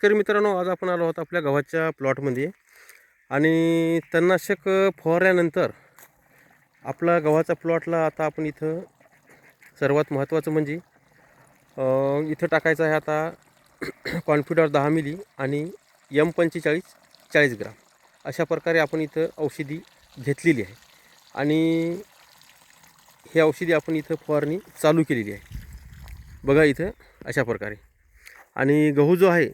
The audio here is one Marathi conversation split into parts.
शेतकरी मित्रांनो आज आपण आलो आहोत आपल्या गव्हाच्या प्लॉटमध्ये. आणि तणनाशक फवारल्यानंतर आपला गव्हाचा प्लॉटला आता आपण इथं सर्वात महत्त्वाचं म्हणजे इथं टाकायचं आहे आता कॉन्फिडर दहा मिली आणि यम पंचेचाळीस चाळीस ग्राम. अशा प्रकारे आपण इथं औषधी घेतलेली आहे. आणि हे औषधी आपण इथं फवारणी चालू केलेली आहे. बघा इथं अशा प्रकारे. आणि गहू जो आहे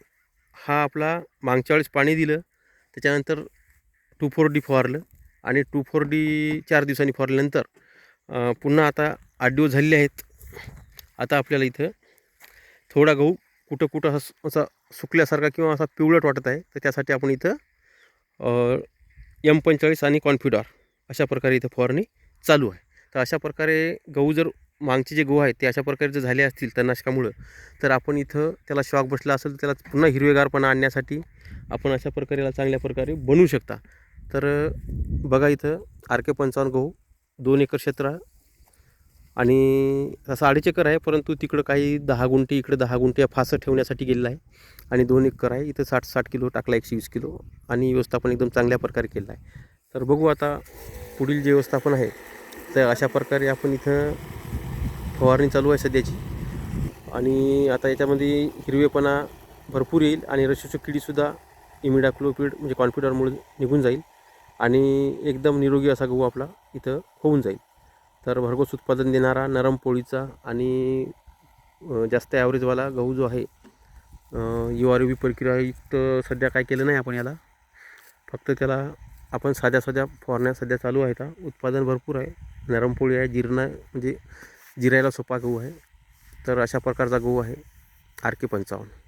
हा आपला मागच्या वेळेस पाणी दिलं त्याच्यानंतर टू फोर डी फवारलं आणि टू फोर डी चार दिवसांनी फवारल्यानंतर पुन्हा आता आठ दिवस झालेले आहेत. आता आपल्याला इथं थोडा गहू कुठं कुठं असा असा सुकल्यासारखा किंवा असा पिवळट वाटत आहे तर त्यासाठी आपण इथं एम पंचेचाळीस आणि कॉन्फिडॉर अशा प्रकारे इथं फवारणी चालू आहे. तर अशा प्रकारे गहू जर मागचे जे गहू आहेत ते अशा प्रकारे जर झाले असतील तणनाशकामुळं तर आपण इथं त्याला शॉक बसला असेल तर त्याला पुन्हा हिरवेगारपणा आणण्यासाठी आपण अशा प्रकारे याला चांगल्या प्रकारे बनवू शकता. तर बघा इथं आर के पंचावन्न गहू दोन एकर क्षेत्र आहे. आणि तसं अडीच एकर आहे परंतु तिकडं काही दहा गुंठे इकडं दहा गुंठे या फासं ठेवण्यासाठी गेलेलं आहे. आणि दोन एकर आहे इथं साठ साठ किलो टाकला एकशे वीस किलो. आणि व्यवस्थापन एकदम चांगल्या प्रकारे केलं आहे. तर बघू आता पुढील जे व्यवस्थापन आहे तर अशा प्रकारे आपण इथं फवारणी चालू आहे सध्याची. आणि आता याच्यामध्ये हिरवेपणा भरपूर येईल आणि रशीची किडीसुद्धा इमिडाक्लोपीड म्हणजे कॉन्फिडरमुळे निघून जाईल आणि एकदम निरोगी असा गहू आपला इथं होऊन जाईल. तर भरघोस उत्पादन देणारा नरम पोळीचा आणि जास्त ॲव्हरेजवाला गहू जो आहे यू आर व्ही प्रक्रियायुक्त सध्या काय केलं नाही आपण याला. फक्त त्याला आपण साध्या साध्या फवारण्या सध्या चालू आहेत. उत्पादन भरपूर आहे. नरम पोळी आहे जिरणा म्हणजे जिरायला सोपा गहू आहे. तर अशा प्रकारचा गहू आहे. आर के पंचावन्न.